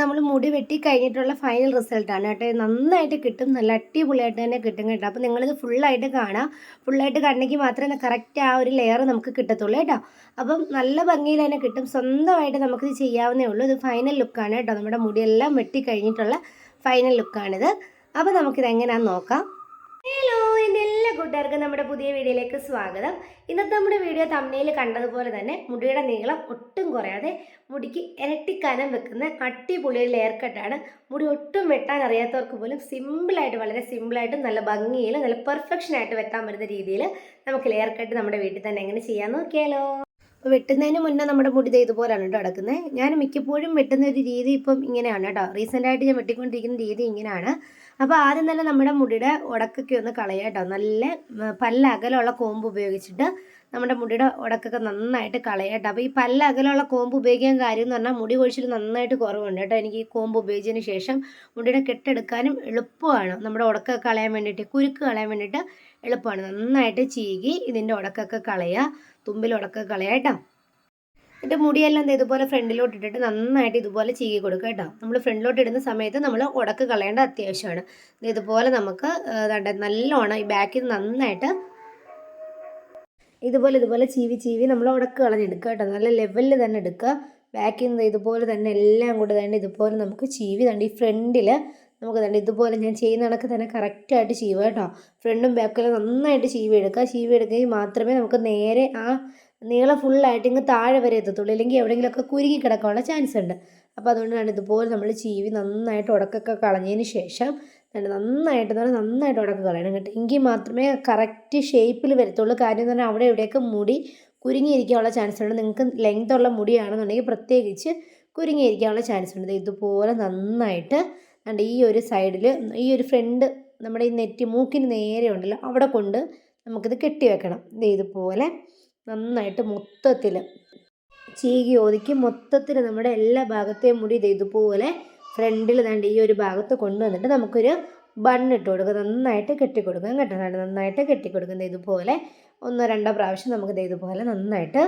നമ്മൾ മുടി വെട്ടി കഴിഞ്ഞിട്ടുള്ള ഫൈനൽ റിസൾട്ടാണ് കേട്ടോ. നന്നായിട്ട് കിട്ടും. നല്ല അടിപൊളിയായിട്ട് തന്നെ കിട്ടും കേട്ടോ. അപ്പോൾ നിങ്ങളിത് ഫുള്ളായിട്ട് കാണാം. ഫുള്ളായിട്ട് കണ്ടെങ്കിൽ മാത്രമേ കറക്റ്റ് ആ ഒരു ലെയർ നമുക്ക് കിട്ടത്തുള്ളൂ കേട്ടോ. അപ്പം നല്ല ഭംഗിയിൽ തന്നെ കിട്ടും. സ്വന്തമായിട്ട് നമുക്കിത് ചെയ്യാവുന്നേ ഉള്ളൂ. ഇത് ഫൈനൽ ലുക്കാണ് കേട്ടോ. നമ്മുടെ മുടിയെല്ലാം വെട്ടി കഴിഞ്ഞിട്ടുള്ള ഫൈനൽ ലുക്കാണിത് അപ്പോൾ നമുക്കിത് എങ്ങനെയാണെന്ന് നോക്കാം. ഹലോ എന്റെ എല്ലാ കൂട്ടുകാർക്കും നമ്മുടെ പുതിയ വീഡിയോയിലേക്ക് സ്വാഗതം. ഇന്നത്തെ നമ്മുടെ വീഡിയോ തമ്മിൽ കണ്ടതുപോലെ തന്നെ മുടിയുടെ നീളം ഒട്ടും കുറയാതെ മുടിക്ക് ഇരട്ടിക്കാനം വെക്കുന്ന അടിപൊളി ഒരു ലെയർ കട്ടാണ് മുടി ഒട്ടും വെട്ടാൻ അറിയാത്തവർക്ക് പോലും സിമ്പിളായിട്ട് വളരെ സിമ്പിളായിട്ട് നല്ല ഭംഗിയിൽ നല്ല പെർഫെക്ഷനായിട്ട് വെട്ടാൻ പറ്റുന്ന രീതിയിൽ നമുക്ക് ലെയർ കട്ട് നമ്മുടെ വീട്ടിൽ തന്നെ എങ്ങനെ ചെയ്യാൻ നോക്കിയാലോ. അപ്പോൾ വെട്ടുന്നതിന് മുന്നേ നമ്മുടെ മുടി ഇതുപോലെയാണ് കേട്ടോ അടക്കുന്നത് ഞാൻ മിക്കപ്പോഴും വെട്ടുന്ന ഒരു രീതി ഇപ്പം ഇങ്ങനെയാണ് കേട്ടോ റീസെന്റായിട്ട് ഞാൻ വെട്ടിക്കൊണ്ടിരിക്കുന്ന രീതി ഇങ്ങനെയാണ്. അപ്പോൾ ആദ്യം തന്നെ നമ്മുടെ മുടിയുടെ ഉടക്കൊക്കെ ഒന്ന് കളയുക കേട്ടോ നല്ല പല്ല അകലമുള്ള കോമ്പ് ഉപയോഗിച്ചിട്ട് നമ്മുടെ മുടിയുടെ ഉടക്കൊക്കെ നന്നായിട്ട് കളയുക കേട്ടോ അപ്പോൾ ഈ പല്ല അകലമുള്ള കോമ്പ് ഉപയോഗിക്കാൻ കാര്യം എന്ന് പറഞ്ഞാൽ മുടി കൊഴിച്ചിൽ നന്നായിട്ട് കുറവുണ്ട് കേട്ടോ എനിക്ക് ഈ കോമ്പ് ഉപയോഗിച്ചതിന് ശേഷം മുടിയുടെ കെട്ടെടുക്കാനും എളുപ്പമാണ്. നമ്മുടെ ഉടക്കൊക്കെ കളയാൻ വേണ്ടിയിട്ട് കുരുക്ക് കളയാൻ വേണ്ടിയിട്ട് എളുപ്പമാണ് നന്നായിട്ട് ചീകി ഇതിന്റെ ഉടക്കൊക്കെ കളയുക. തുമ്പിൽ ഉടക്കൊക്കെ കളയുക കേട്ടോ. എന്നിട്ട് മുടിയെല്ലാം ഇതുപോലെ ഫ്രണ്ടിലോട്ട് ഇട്ടിട്ട് നന്നായിട്ട് ഇതുപോലെ ചീകി കൊടുക്കുക കേട്ടോ. നമ്മൾ ഫ്രണ്ടിലോട്ട് ഇടുന്ന സമയത്ത് നമ്മൾ ഉടക്ക് കളയേണ്ട അത്യാവശ്യമാണ്. ഇതുപോലെ നമുക്ക് നല്ലോണം ഈ ബാക്കിൽ നിന്ന് നന്നായിട്ട് ഇതുപോലെ ഇതുപോലെ ചീവി ചീവി നമ്മൾ ഉടക്ക് കളഞ്ഞെടുക്കുക കേട്ടോ. നല്ല ലെവലിൽ തന്നെ എടുക്കുക. ബാക്കിൽ നിന്ന് ഇതുപോലെ തന്നെ എല്ലാം കൂടെ തന്നെ ഇതുപോലെ നമുക്ക് ചീവി തണ്ട് ഈ ഫ്രണ്ടിൽ നമുക്ക് തന്നെ ഇതുപോലെ ഞാൻ ചെയ്യുന്ന കണക്ക് തന്നെ കറക്റ്റായിട്ട് ചീവുക കേട്ടോ. ഫ്രണ്ടും ബാക്കിലും നന്നായിട്ട് ചീവി എടുക്കുക. ചീവി എടുക്കുകയും മാത്രമേ നമുക്ക് നേരെ ആ നീളം ഫുള്ളായിട്ട് ഇങ്ങ് താഴെ വരെ എത്തത്തുള്ളൂ. ഇല്ലെങ്കിൽ എവിടെയെങ്കിലുമൊക്കെ കുരുങ്ങി കിടക്കാനുള്ള ചാൻസ് ഉണ്ട്. അപ്പോൾ അതുകൊണ്ടാണ് ഇതുപോലെ നമ്മൾ ചീവി നന്നായിട്ട് ഉടക്കൊക്കെ കളഞ്ഞതിന് ശേഷം നന്നായിട്ട് എന്ന് പറഞ്ഞാൽ നന്നായിട്ട് ഉടക്ക് കളയണം കേട്ടോ. എങ്കിൽ മാത്രമേ കറക്റ്റ് ഷേപ്പിൽ വരത്തുള്ളൂ. കാര്യം എന്ന് പറഞ്ഞാൽ അവിടെ എവിടെയൊക്കെ മുടി കുരുങ്ങിയിരിക്കാനുള്ള ചാൻസ് ഉണ്ട്. നിങ്ങൾക്ക് ലെങ്ത് ഉള്ള മുടിയാണെന്നുണ്ടെങ്കിൽ പ്രത്യേകിച്ച് കുരുങ്ങിയിരിക്കാനുള്ള ചാൻസ് ഉണ്ട്. ഇതുപോലെ നന്നായിട്ട് കണ്ട് ഈ ഒരു സൈഡിൽ ഈ ഒരു ഫ്രണ്ട് നമ്മുടെ ഈ നെറ്റി മൂക്കിന് നേരെ ഉണ്ടല്ലോ അവിടെ കൊണ്ട് നമുക്കിത് കെട്ടി വെക്കണം. ഇതുപോലെ നന്നായിട്ട് മൊത്തത്തിൽ ചീകി ഒതുക്കി മൊത്തത്തിൽ നമ്മുടെ എല്ലാ ഭാഗത്തെയും മുടി ഇത് ഇതുപോലെ ഫ്രണ്ടിൽ തണ്ട് ഈ ഒരു ഭാഗത്ത് കൊണ്ടുവന്നിട്ട് നമുക്കൊരു ബണ്ണിട്ട് കൊടുക്കുക നന്നായിട്ട് കെട്ടിക്കൊടുക്കാം കേട്ടോ. നന്നായിട്ട് കെട്ടിക്കൊടുക്കുന്നത് ഇതുപോലെ ഒന്നോ രണ്ടോ പ്രാവശ്യം നമുക്ക് ദേ ഇതുപോലെ നന്നായിട്ട്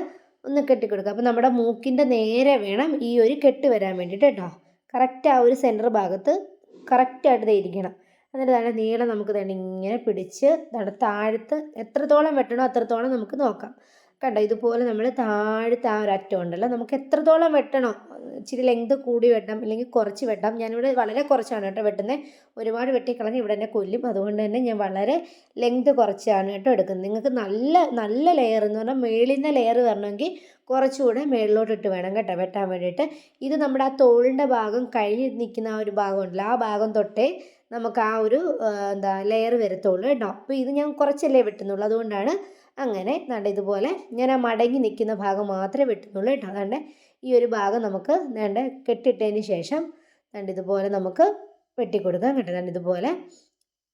ഒന്ന് കെട്ടിക്കൊടുക്കുക അപ്പോൾ നമ്മുടെ മൂക്കിന്റെ നേരെ വേണം ഈ ഒരു കെട്ട് വരാൻ വേണ്ടിയിട്ട് കേട്ടോ. കറക്റ്റ് ആ ഒരു സെന്റർ ഭാഗത്ത് കറക്റ്റായിട്ട് ഇരിക്കണം. എന്നിട്ട് തന്നെ നീളം നമുക്ക് തന്നെ ഇങ്ങനെ പിടിച്ച് നട താഴത്ത് എത്രത്തോളം വെട്ടണോ അത്രത്തോളം നമുക്ക് നോക്കാം. കണ്ടോ? ഇതുപോലെ നമ്മൾ താഴത്തെ ആ ഒരു അറ്റം ഉണ്ടല്ലോ. നമുക്ക് എത്രത്തോളം വെട്ടണോ ഇച്ചിരി ലെങ്ത് കൂടി വെട്ടാം അല്ലെങ്കിൽ കുറച്ച് വെട്ടാം. ഞാനിവിടെ വളരെ കുറച്ചാണ് കേട്ടോ വെട്ടുന്നത് ഒരുപാട് വെട്ടിക്കളഞ്ഞ് ഇവിടെ തന്നെ കൊല്ലും. അതുകൊണ്ട് തന്നെ ഞാൻ വളരെ ലെങ്ത് കുറച്ചാണ് കേട്ടോ എടുക്കുന്നത്. നിങ്ങൾക്ക് നല്ല നല്ല ലെയർ എന്ന് പറഞ്ഞാൽ മേളിൽ ലെയർ വരണമെങ്കിൽ കുറച്ചുകൂടെ മേളിലോട്ട് ഇട്ട് വേണം കേട്ടോ വെട്ടാൻ വേണ്ടിയിട്ട്. ഇത് നമ്മുടെ ആ തോളിന്റെ ഭാഗം കഴിഞ്ഞ് നിൽക്കുന്ന ആ ഒരു ഭാഗം ഉണ്ടല്ലോ. ആ ഭാഗം തൊട്ടേ നമുക്ക് ആ ഒരു എന്താ ലെയർ വരത്തുള്ളൂ കേട്ടോ. അപ്പോൾ ഇത് ഞാൻ കുറച്ചല്ലേ വെട്ടുന്നുള്ളൂ. അതുകൊണ്ടാണ് അങ്ങനെ ദാണ്ട് ഇതുപോലെ ഞാൻ ആ മടങ്ങി നിൽക്കുന്ന ഭാഗം മാത്രമേ വെട്ടുന്നുള്ളൂ കേട്ടോ. അതാണ്ട് ഈ ഒരു ഭാഗം നമുക്ക് ദാണ്ട് കെട്ടിട്ടതിന് ശേഷം ദാണ്ട് ഇതുപോലെ നമുക്ക് വെട്ടിക്കൊടുക്കാം കേട്ടോ. ദാണ്ട് ഇതുപോലെ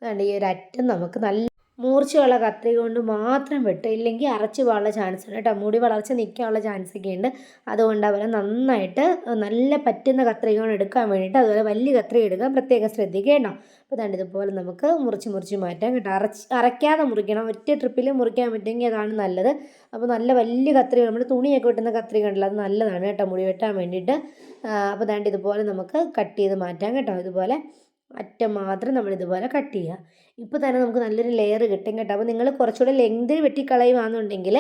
ദാണ്ട് ഈ ഒരു അറ്റം നമുക്ക് നല്ല മൂർച്ചയുള്ള കത്രിക കൊണ്ട് മാത്രം വെട്ടുക. ഇല്ലെങ്കിൽ അരച്ച് പോകാനുള്ള ചാൻസ് ഉണ്ട് കേട്ടോ. മുടി വളർച്ച നിൽക്കാനുള്ള ചാൻസ് ഒക്കെ ഉണ്ട്. അതുകൊണ്ട് അവരെ നന്നായിട്ട് നല്ല പറ്റുന്ന കത്രിക കൊണ്ട് എടുക്കാൻ വേണ്ടിയിട്ട് അതുപോലെ വലിയ കത്രിക എടുക്കാൻ പ്രത്യേകം ശ്രദ്ധിക്കുക കേട്ടോ. അപ്പോൾ തന്നെ ഇതുപോലെ നമുക്ക് മുറിച്ച് മുറിച്ച് മാറ്റാം കേട്ടോ. അരച്ച് അരയ്ക്കാതെ മുറിക്കണം. ഒറ്റ ട്രിപ്പിൽ മുറിക്കാൻ പറ്റുമെങ്കിൽ അതാണ് നല്ലത്. അപ്പോൾ നല്ല വലിയ കത്രിക നമ്മൾ തുണിയൊക്കെ വെട്ടുന്ന കത്രിക ഉണ്ടല്ലോ അത് നല്ലതാണ് കേട്ടോ. മുടി വെട്ടാൻ വേണ്ടിയിട്ട്. അപ്പോൾ തന്നെ ഇതുപോലെ നമുക്ക് കട്ട് ചെയ്ത് മാറ്റാം കേട്ടോ. ഇതുപോലെ അറ്റം മാത്രം നമ്മൾ ഇതുപോലെ കട്ട് ചെയ്യുക. ഇപ്പോൾ തന്നെ നമുക്ക് നല്ലൊരു ലെയർ കിട്ടും കേട്ടോ. അപ്പോൾ നിങ്ങൾ കുറച്ചുകൂടെ ലെങ്തിൽ വെട്ടിക്കളയുകയാണെന്നുണ്ടെങ്കിൽ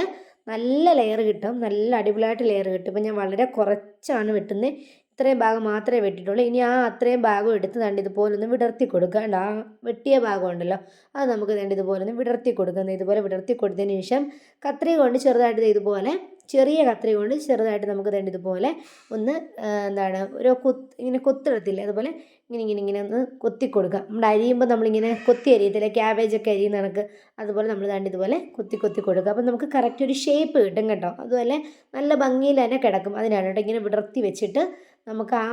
നല്ല ലെയർ കിട്ടും. നല്ല അടിപൊളിയായിട്ട് ലെയർ കിട്ടും. ഇപ്പോൾ ഞാൻ വളരെ കുറച്ചാണ് വെട്ടുന്നത് ഇത്രയും ഭാഗം മാത്രമേ വെട്ടിയിട്ടുള്ളൂ. ഇനി ആ അത്രയും ഭാഗം എടുത്ത് തണ്ട് ഇതുപോലെ ഒന്ന് വിടർത്തി കൊടുക്കുക. ആ വെട്ടിയ ഭാഗം ഉണ്ടല്ലോ. അത് നമുക്ക് തണ്ട് ഇതുപോലെ ഒന്ന് വിടർത്തി കൊടുക്കുന്നത് ഇതുപോലെ വിടർത്തി കൊടുത്തതിന് ശേഷം കത്രിക കൊണ്ട് ചെറുതായിട്ട് ഇതുപോലെ ചെറിയ കത്രിക കൊണ്ട് ചെറുതായിട്ട് നമുക്ക് തേണ്ട ഇതുപോലെ ഒന്ന് എന്താണ് ഒരു കൊത്ത് ഇങ്ങനെ കൊത്തിടത്തില്ലേ? അതുപോലെ ഇങ്ങനെ ഇങ്ങനെ ഇങ്ങനെ ഒന്ന് കൊത്തി കൊടുക്കുക നമ്മൾ അരിയുമ്പോൾ നമ്മളിങ്ങനെ കൊത്തി അരിയത്തില്ലേ? ക്യാബേജൊക്കെ അരിയുന്ന കണക്ക്. അതുപോലെ നമ്മൾ ദാണ്ട് ഇതുപോലെ കൊത്തി കൊത്തി കൊടുക്കുക. അപ്പം നമുക്ക് കറക്റ്റ് ഒരു ഷേപ്പ് കിട്ടും കേട്ടോ. അതുപോലെ നല്ല ഭംഗിയിൽ തന്നെ കിടക്കും. അതിനാണ് കേട്ടോ ഇങ്ങനെ വിടർത്തി വെച്ചിട്ട് നമുക്ക് ആ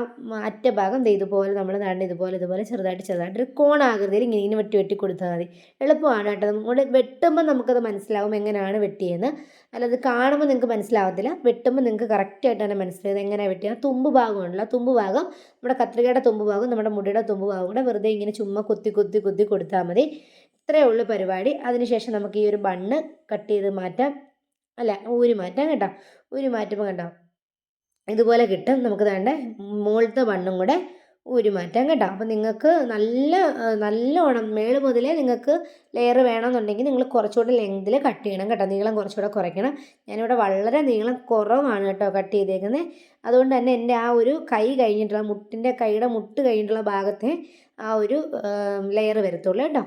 അറ്റ ഭാഗം ഇതുപോലെ നമ്മൾ നടണ്ട ഇതുപോലെ ഇതുപോലെ ചെറുതായിട്ട് ചെറുതായിട്ട് ഒരു കോണാകൃതിയിൽ ഇങ്ങനെ ഇങ്ങനെ വെട്ടി വെട്ടി കൊടുത്താൽ മതി. എളുപ്പമാണ് കേട്ടോ. നമ്മൾ വെട്ടുമ്പോൾ നമുക്കത് മനസ്സിലാവും എങ്ങനെയാണ് വെട്ടിയെന്ന്. അല്ലാതെ കാണുമ്പോൾ നിങ്ങൾക്ക് മനസ്സിലാവത്തില്ല. വെട്ടുമ്പോൾ നിങ്ങൾക്ക് കറക്റ്റായിട്ട് തന്നെ മനസ്സിലായത്. എങ്ങനെയാണ് വെട്ടുക തുമ്പ് ഭാഗം ഉണ്ടല്ലോ ആ തുമ്പ് ഭാഗം നമ്മുടെ കത്രികയുടെ തുമ്പ് ഭാഗം നമ്മുടെ മുടിയുടെ തുമ്പ് ഭാഗം കൂടെ വെറുതെ ഇങ്ങനെ ചുമ്മാ കുത്തി കുത്തി കുത്തി കൊടുത്താൽ മതി. ഇത്രയേ ഉള്ളൂ പരിപാടി. അതിനുശേഷം നമുക്ക് ഈ ഒരു ബണ്ണ് കട്ട് ചെയ്ത് മാറ്റാം. അല്ല ഊരി മാറ്റാം കേട്ടോ. ഊരി മാറ്റുമ്പോൾ കണ്ടോ? ഇതുപോലെ കിട്ടും. നമുക്ക് വേണ്ട മുകളിലത്തെ ബണ്ണും കൂടെ ഊരി മാറ്റം കേട്ടോ. അപ്പോൾ നിങ്ങൾക്ക് നല്ല നല്ലോണം മേൾ മുതലേ നിങ്ങൾക്ക് ലെയർ വേണമെന്നുണ്ടെങ്കിൽ നിങ്ങൾ കുറച്ചുകൂടെ ലെങ്തിൽ കട്ട് ചെയ്യണം കേട്ടോ. നീളം കുറച്ചുകൂടെ കുറയ്ക്കണം. ഞാനിവിടെ വളരെ നീളം കുറവാണ് കേട്ടോ കട്ട് ചെയ്തേക്കുന്നത് അതുകൊണ്ട് തന്നെ എന്റെ ആ ഒരു കൈ കഴിഞ്ഞിട്ടുള്ള മുട്ടിന്റെ കൈയുടെ മുട്ട് കഴിഞ്ഞിട്ടുള്ള ഭാഗത്തെ ആ ഒരു ലെയർ വരത്തുള്ളൂ കേട്ടോ.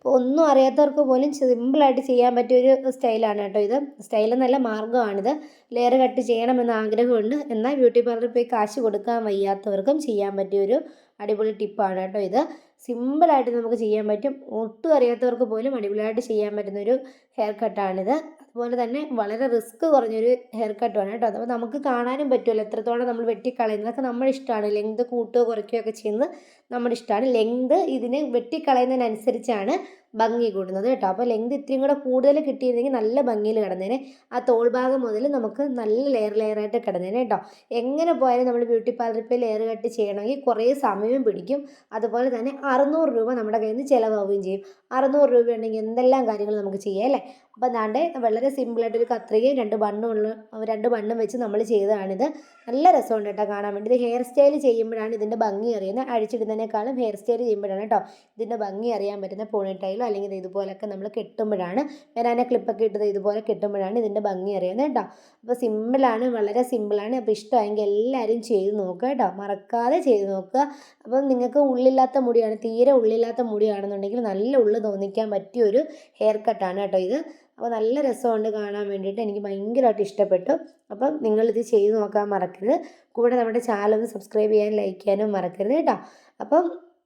അപ്പോൾ ഒന്നും അറിയാത്തവർക്ക് പോലും സിമ്പിളായിട്ട് ചെയ്യാൻ പറ്റിയ ഒരു സ്റ്റൈലാണ് കേട്ടോ ഇത്. സ്റ്റൈൽ എന്നല്ല മാർഗമാണിത്. ലെയർ കട്ട് ചെയ്യണമെന്ന് ആഗ്രഹമുണ്ട്. എന്നാൽ ബ്യൂട്ടി പാർലറിൽ പോയി കാശ് കൊടുക്കാൻ വയ്യാത്തവർക്കും ചെയ്യാൻ പറ്റിയൊരു അടിപൊളി ടിപ്പാണ് കേട്ടോ ഇത്. സിമ്പിളായിട്ട് നമുക്ക് ചെയ്യാൻ പറ്റും. ഒട്ടും അറിയാത്തവർക്ക് പോലും അടിപൊളിയായിട്ട് ചെയ്യാൻ പറ്റുന്നൊരു ഹെയർ കട്ടാണിത് അതുപോലെ തന്നെ വളരെ റിസ്ക് കുറഞ്ഞൊരു ഹെയർ കട്ടുമാണ് കേട്ടോ. അപ്പോൾ നമുക്ക് കാണാനും പറ്റുമല്ലോ എത്രത്തോളം നമ്മൾ വെട്ടിക്കളയുന്നത്. അതൊക്കെ നമ്മുടെ ഇഷ്ടമാണ്. ലെങ്ത് കൂട്ടുകയോ കുറയ്ക്കുകയോ ഒക്കെ ചെയ്യുന്നത് നമ്മുടെ ഇഷ്ടമാണ്. ലെങ്ത് ഇതിന് വെട്ടിക്കളയുന്നതിനനുസരിച്ചാണ് ഭംഗി കൂടുന്നത് കേട്ടോ. അപ്പോൾ ലെങ്ത് ഇത്രയും കൂടെ കൂടുതൽ കിട്ടിയിരുന്നെങ്കിൽ നല്ല ഭംഗിയിൽ കിടന്നേനെ. ആ തോൾ ഭാഗം മുതൽ നമുക്ക് നല്ല ലെയർ ലെയറായിട്ട് കിടന്നേനെ കേട്ടോ. എങ്ങനെ പോയാലും നമ്മൾ ബ്യൂട്ടി പാർലറിൽ പോയി ലെയർ കട്ട് ചെയ്യണമെങ്കിൽ കുറേ സമയം പിടിക്കും. അതുപോലെ തന്നെ അറുന്നൂറ് രൂപ നമ്മുടെ കയ്യിൽ നിന്ന് ചിലവാവുകയും ചെയ്യും. അറുന്നൂറ് രൂപ ഉണ്ടെങ്കിൽ എന്തെല്ലാം കാര്യങ്ങൾ നമുക്ക് ചെയ്യാം അല്ലേ? അപ്പോൾ അതാണ്ട് വളരെ സിമ്പിളായിട്ടൊരു കത്രികയും രണ്ട് ബണ്ണും ഉള്ള രണ്ട് ബണ്ണും വെച്ച് നമ്മൾ ചെയ്തതാണിത്. നല്ല രസമുണ്ട് കേട്ടോ കാണാൻ വേണ്ടി. ഇത് ഹെയർ സ്റ്റൈൽ ചെയ്യുമ്പോഴാണ് ഇതിന്റെ ഭംഗി അറിയുന്നത്. അഴിച്ചിടുന്നതിനേക്കാളും ഹെയർ സ്റ്റൈൽ ചെയ്യുമ്പോഴാണ് കേട്ടോ ഇതിന്റെ ഭംഗി അറിയാൻ പറ്റുന്ന പോണിട്ടൈലോ അല്ലെങ്കിൽ ഇതുപോലൊക്കെ നമ്മൾ കെട്ടുമ്പോഴാണ് ബനാന ക്ലിപ്പൊക്കെ ഇട്ടത് ഇതുപോലെ കെട്ടുമ്പോഴാണ് ഇതിന്റെ ഭംഗി അറിയുന്നത് കേട്ടോ. അപ്പോൾ സിമ്പിളാണ് വളരെ സിമ്പിളാണ്. അപ്പോൾ ഇഷ്ടമായെങ്കിൽ എല്ലാവരും ചെയ്ത് നോക്കുക കേട്ടോ. മറക്കാതെ ചെയ്ത് നോക്കുക. അപ്പം നിങ്ങൾക്ക് ഉള്ളില്ലാത്ത മുടിയാണ് തീരെ ഉള്ളില്ലാത്ത മുടിയാണെന്നുണ്ടെങ്കിൽ നല്ല ഉള്ളു തോന്നിക്കാൻ പറ്റിയ ഒരു ഹെയർ കട്ടാണ് കേട്ടോ ഇത്. അപ്പോൾ നല്ല രസമുണ്ട് കാണാൻ വേണ്ടിയിട്ട്. എനിക്ക് ഭയങ്കരമായിട്ട് ഇഷ്ടപ്പെട്ടു. അപ്പം നിങ്ങളിത് ചെയ്ത് നോക്കാൻ മറക്കരുത്. കൂടെ നമ്മുടെ ചാനൽ ഒന്ന് സബ്സ്ക്രൈബ് ചെയ്യാനും ലൈക്ക് ചെയ്യാനും മറക്കരുത് കേട്ടോ. അപ്പം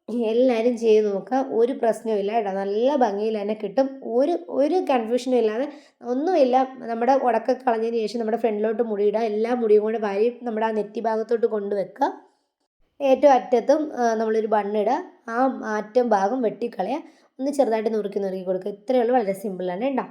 എല്ലാവരും ചെയ്ത് നോക്കുക. ഒരു പ്രശ്നവുമില്ല കേട്ടോ. നല്ല ഭംഗിയിൽ തന്നെ കിട്ടും. ഒരു ഒരു കൺഫ്യൂഷനും ഇല്ലാതെ ഒന്നുമില്ല. നമ്മുടെ ഉടക്ക കളഞ്ഞതിന് ശേഷം നമ്മുടെ ഫ്രണ്ടിലോട്ട് മുടിയിടുക എല്ലാ മുടിയും കൂടെ വാരി നമ്മുടെ ആ നെറ്റി ഭാഗത്തോട്ട് കൊണ്ടുവെക്കുക ഏറ്റവും അറ്റത്തും നമ്മളൊരു ബണ്ണിടുക ആ അറ്റം ഭാഗം വെട്ടിക്കളയുക. ഒന്ന് ചെറുതായിട്ട് നുറുക്കി നുറുക്കി കൊടുക്കുക. ഇത്രയേ ഉള്ളൂ. വളരെ സിമ്പിളാണ് കേട്ടോ.